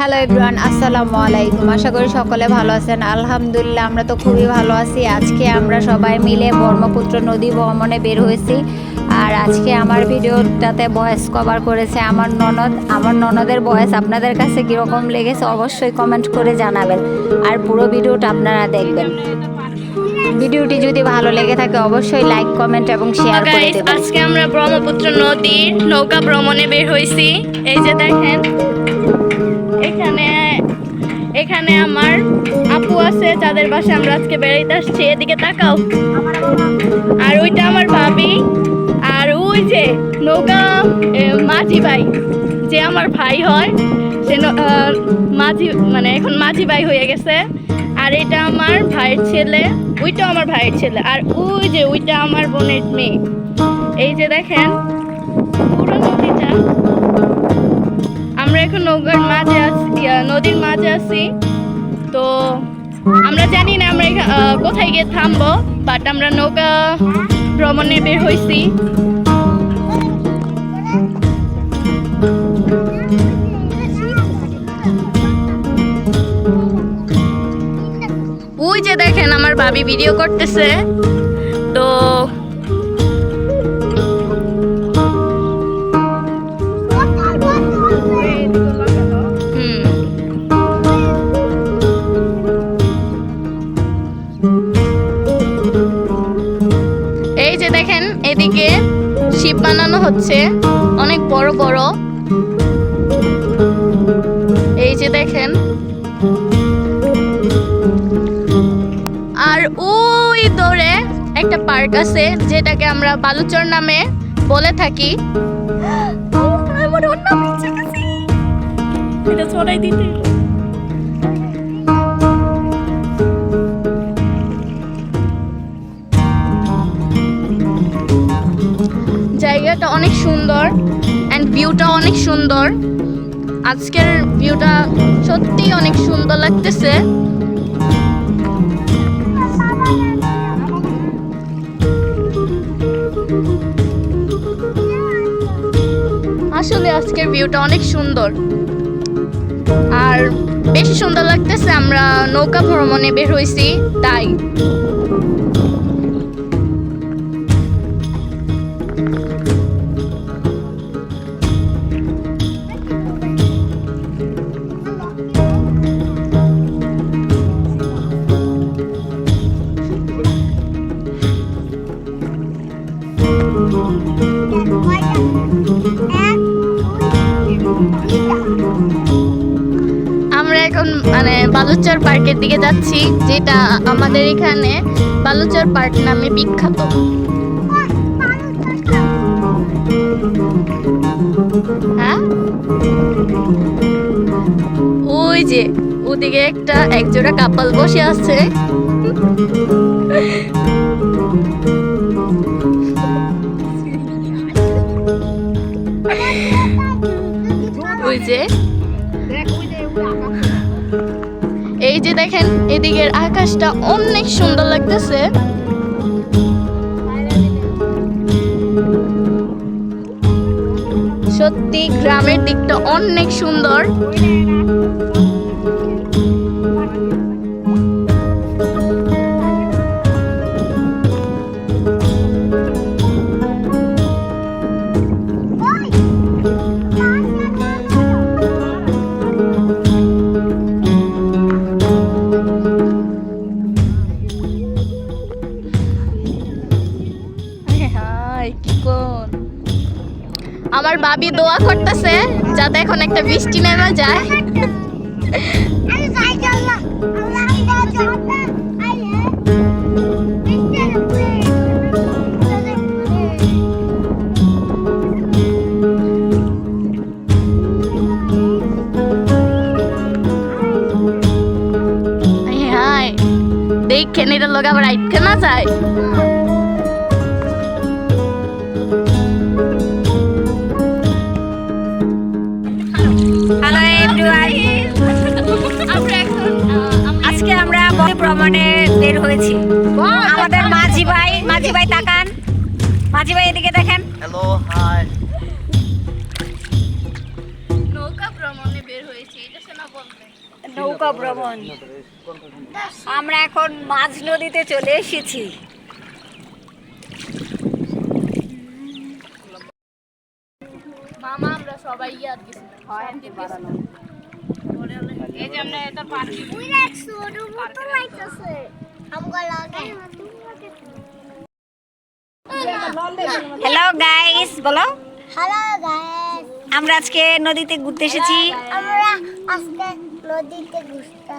Hello everyone আসসালামু আলাইকুম আশা করি সকলে ভালো আছেন। আলহামদুলিল্লাহ আমরা তো খুবই ভালো আছি। আজকে আমরা সবাই মিলে ব্রহ্মপুত্র নদী ভ্রমণে বের হয়েছি। আর আজকে আমার ভিডিওটাতে ভয়েস কভার করেছে আমার ননদ। আমার ননদের ভয়েস আপনাদের কাছে কীরকম লেগেছে অবশ্যই কমেন্ট করে জানাবেন। আর পুরো ভিডিওটা আপনারা দেখবেন। ভিডিওটি যদি ভালো লেগে থাকে অবশ্যই লাইক কমেন্ট এবং শেয়ার করে দেবেন। আজকে আমরা ব্রহ্মপুত্র নদীর নৌকা ভ্রমণে বের হয়েছি। এই যে দেখেন এখানে এখানে আমার আপু আছে, যাদের বাসায় আমরা আজকে বেড়াইতে আসছি। এদিকে তাকাও। আর ওইটা আমার ভাবি। আর ওই যে নৌকা মাঝি ভাই। যে আমার ভাই হয়, সে মাঝি মানে এখন মাঝি ভাই হয়ে গেছে। আর এটা আমার ভাইয়ের ছেলে ওইটা আমার ভাইয়ের ছেলে। আর ওই যে ওইটা আমার বোনের মেয়ে। এই যে দেখেন, পুরো নদীটা এখন নৌকার মাঝে আছি নদীর মাঝে আছি। তো আমরা জানি না আমরা কোথায় গিয়ে থামবো বাট আমরা নৌকা ভ্রমণে বের হয়েছি ওই যে দেখেন, আমার ভাবি ভিডিও করতেছে। এদিকে শিপ বানানো হচ্ছে, অনেক বড় বড়। এই যে দেখেন। আর ওই দৌড়ে একটা পার্ক আছে, যেটাকে আমরা বালুচর নামে বলে থাকি। এটা ছড়াই দিতে। জায়গাটা অনেক সুন্দর অ্যান্ড ভিউটা অনেক সুন্দর। আজকের ভিউটা সত্যি অনেক সুন্দর লাগতেছে। আসলে আজকের ভিউটা অনেক সুন্দর। আর বেশি সুন্দর লাগতেছে, আমরা নৌকা ভ্রমণে বের হয়েছি, তাই। মানে বালুচর পার্কের দিকে যাচ্ছি, যেটা আমাদের এখানে বালুচর পার্ক নামে বিখ্যাত। হ্যাঁ? ওই যে, ওদিকে একটা একজোড়া কাপাল বসে আছে। এই যে দেখেন এদিকের আকাশটা অনেক সুন্দর লাগতেছে। সত্যি গ্রামের দিকটা অনেক সুন্দর। আমার বাবি দোয়া করতেছে যাতে এখন একটা বৃষ্টি নেমে যায়। দেখেন এটা লোক আবার আইটকে না যায়? হ্যালো এভরিওয়ান আমরা এখন আজকে আমরা বনে ভ্রমণে বের হয়েছি। আমাদের মাঝি ভাই মাঝি ভাই তাকান। মাঝি ভাই এদিকে দেখেন। হ্যালো হাই নৌকা ভ্রমণে বের হয়েছি এটা শোনা নৌকা ভ্রমণ। আমরা এখন মাঝ নদীতে চলে এসেছি। সবাই ইয়াদ গেছি। এই যে আমরা এটা পার্টি হ্যালো গাইস বলো। হ্যালো গাইস আমরা আজকে নদীতে ঘুরতে এসেছি। আমরা আজকে নদীতে ঘুরতে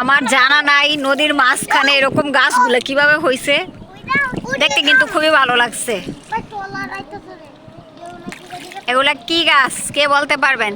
আমার জানা নাই নদীর মাঝখানে এরকম গাছগুলো কীভাবে হয়েছে দেখতে কিন্তু খুবই ভালো লাগছে। এগুলা কি গাছ? কে বলতে পারবেন?